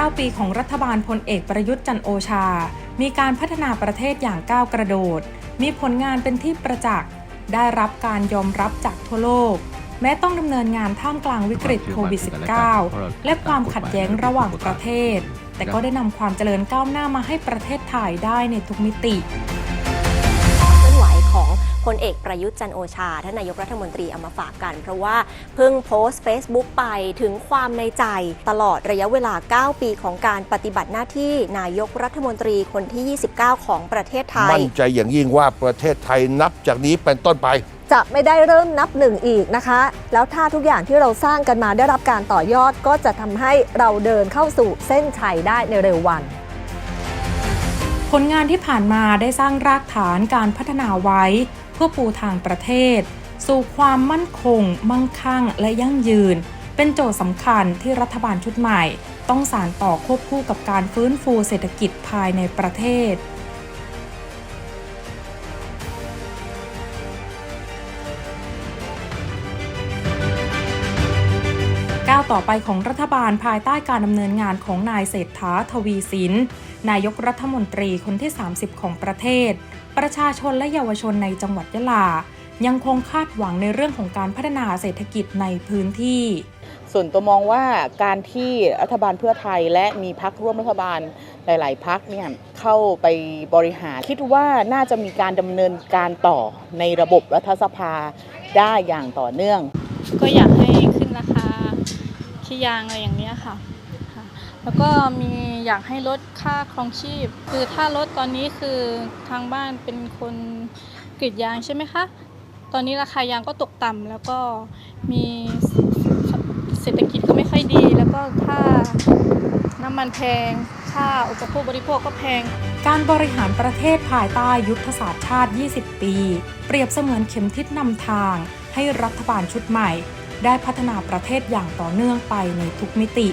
9 ปีของรัฐบาลพลเอกประยุทธ์จันทร์โอชา มีการพัฒนาประเทศอย่างก้าวกระโดด มีผลงานเป็นที่ประจักษ์ ได้รับการยอมรับจากทั่วโลก แม้ต้องดำเนินงานท่ามกลางวิกฤตโควิด -19 และความขัดแย้งระหว่างประเทศ แต่ก็ได้นำความเจริญก้าวหน้ามาให้ประเทศไทยได้ในทุกมิติ พลเอกประยุทธ์จันทร์โอชา ท่านนายกรัฐมนตรีเอามาฝากกัน เพราะว่าเพิ่งโพสต์ Facebook ไปถึงความในใจตลอดระยะเวลา 9 ปีของการปฏิบัติหน้าที่นายกรัฐมนตรีคนที่ 29 ของประเทศไทย มั่นใจอย่างยิ่งว่าประเทศไทยนับจากนี้เป็นต้นไปจะไม่ได้เริ่มนับหนึ่งอีกนะคะ แล้วถ้าทุกอย่างที่เราสร้างกันมาได้รับการต่อยอดก็จะทำให้เราเดินเข้าสู่เส้นชัยได้ในเร็ววัน ผลงานที่ผ่านมาได้สร้างรากฐานการพัฒนาไว้เพื่อปูทางประเทศ สู่ความมั่นคง มั่งคั่ง และยั่งยืน เป็นโจทย์สำคัญที่รัฐบาลชุดใหม่ ต้องสานต่อควบคู่กับการฟื้นฟูเศรษฐกิจภายในประเทศก้าวต่อไปของรัฐบาลภายใต้การดำเนินงานของนายเศรษฐาทวีสิน นายกรัฐมนตรีคนที่ 30 ของประเทศ ประชาชนและเยาวชนในจังหวัดยะลา ยังคงคาดหวังในเรื่องของการพัฒนาเศรษฐกิจในพื้นที่ ส่วนตัวมองว่าการที่รัฐบาลเพื่อไทยและมีพักร่วมรัฐบาลหลาย ๆ พักเนี่ยเข้าไปบริหาร คิดว่าน่าจะมีการดำเนินการต่อในระบบรัฐสภาได้อย่างต่อเนื่อง ก็อยากให้ขึ้นราคาขี้ยางอะไรอย่างเนี้ยค่ะค่ะ แล้วก็มีอยากให้ลดค่าครองชีพ คือถ้าลดตอนนี้คือทางบ้านเป็นคนกรีดยางใช่ไหมคะ ตอนนี้ราคายางก็ตกต่ำแล้วก็มีเศรษฐกิจก็ไม่ค่อยดี แล้วก็ค่าน้ำมันแพง ค่าอุปโภคบริโภคก็แพง การบริหารประเทศภายใต้ยุทธศาสตร์ชาติ 20 ปี เปรียบเสมือนเข็มทิศนำทาง ให้รัฐบาลชุดใหม่ ได้พัฒนาประเทศอย่างต่อเนื่องไปในทุกมิติ